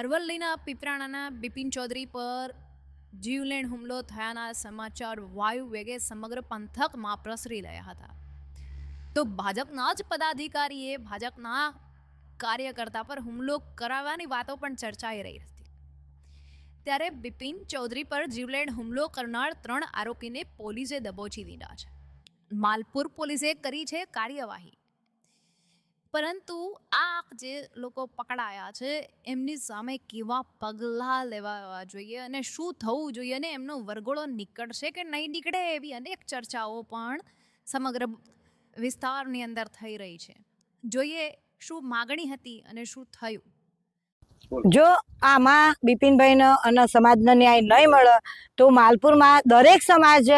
અરવલ્લીના પીપરાણાના બિપિન ચૌધરી પર જીવલેણ હુમલો થયાના સમાચાર વાયુ વેગે સમગ્ર પંથકમાં પ્રસરી રહ્યા હતા. તો ભાજપના જ પદાધિકારીએ ભાજપના કાર્યકર્તા પર હુમલો કરાવવાની વાતો પણ ચર્ચાઈ રહી હતી. ત્યારે બિપિન ચૌધરી પર જીવલેણ હુમલો કરનાર ત્રણ આરોપીને પોલીસે દબોચી દીધા છે. માલપુર પોલીસે કરી છે કાર્યવાહી. પરંતુ આ જે લોકો પકડાયા છે, એમની સામે કેવા પગલાં લેવા જોઈએ અને શું થવું જોઈએ અને એમનો વરઘોડો નીકળશે કે નહીં નીકળે એવી અનેક ચર્ચાઓ પણ સમગ્ર વિસ્તારની અંદર થઈ રહી છે. જોઈએ શું માગણી હતી અને શું થયું? જો આમાં બિપિનભાઈને અને સમાજનો ન્યાય નહીં મળે તો માલપુરમાં દરેક સમાજ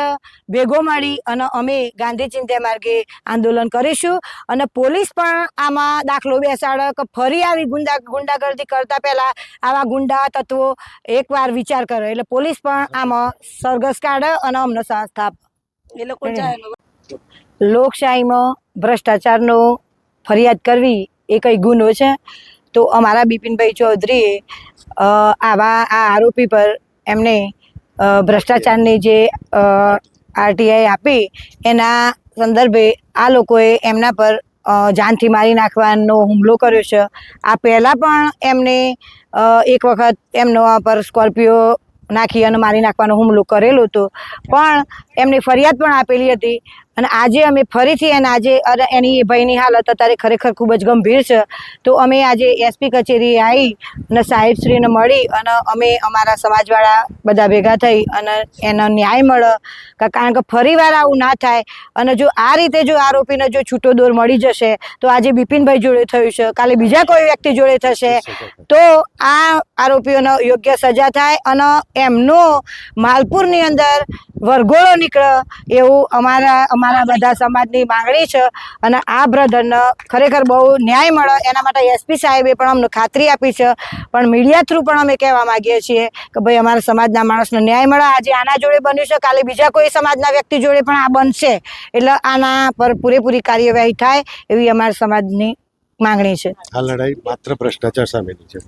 ભેગો મળી અને અમે ગાંધી ચિંતા માર્ગે આંદોલન કરીશું. અને પોલીસ પણ આમાં દાખલો બેસાડે કે ફરી આવી ગુંડા ગુંડાગર્દી કરતા પહેલા આવા ગુંડા તત્વો એકવાર વિચાર કરે. એટલે પોલીસ પણ આમાં સરઘસ કાઢે અને અમને સાથ આપે. એ લોકો લોકશાહીમાં ભ્રષ્ટાચારનો ફરિયાદ કરવી એ કઈ ગુનો છે? તો અમારા બિપિનભાઈ ચૌધરીએ આવા, આ આરોપી પર એમને ભ્રષ્ટાચારની જે આરટીઆઈ આપી, એના સંદર્ભે આ લોકોએ એમના પર જાનથી મારી નાખવાનો હુમલો કર્યો છે. આ પહેલાં પણ એમને એક વખત એમનો આ પર સ્કોર્પિયો નાખી અને મારી નાખવાનો હુમલો કરેલો હતો. પણ એમને ફરિયાદ પણ આપેલી હતી. અને આજે અમે ફરીથી અને આજે એની ભાઈની હાલત અત્યારે ખરેખર ખૂબ જ ગંભીર છે. તો અમે આજે એસપી કચેરીએ આવી અને સાહેબશ્રીને મળી અને અમે અમારા સમાજવાળા બધા ભેગા થઈ અને એનો ન્યાય મળે. કારણ કે ફરીવાર આવું ના થાય અને જો આ રીતે જો આરોપીને જો છૂટો દોર મળી જશે તો આજે બિપિનભાઈ જોડે થયું છે. કાલે બીજા કોઈ વ્યક્તિ જોડે થશે તો આ આરોપીઓનો યોગ્ય સજા થાય અને એમનો માલપુરની અંદર વરઘોડો નીકળે એવું અમારા અમારા બધા સમાજની માંગણી છે. અને આ બ્રધરને ખરેખર બહુ ન્યાય મળે. એના માટે એસપી સાહેબે પણ અમને ખાતરી આપી છે. પણ મીડિયા થ્રુ પણ અમે કહેવા માંગીએ છીએ કે ભાઈ અમારા સમાજના માણસને ન્યાય મળે. આજે આના જોડે બન્યું છે. કાલે બીજા કોઈ સમાજના વ્યક્તિ જોડે પણ આ બનશે. એટલે આના પર પૂરેપૂરી કાર્યવાહી થાય એવી અમારા સમાજની માંગણી છે. આ લડાઈ માત્ર ભ્રષ્ટાચાર સામેની છે.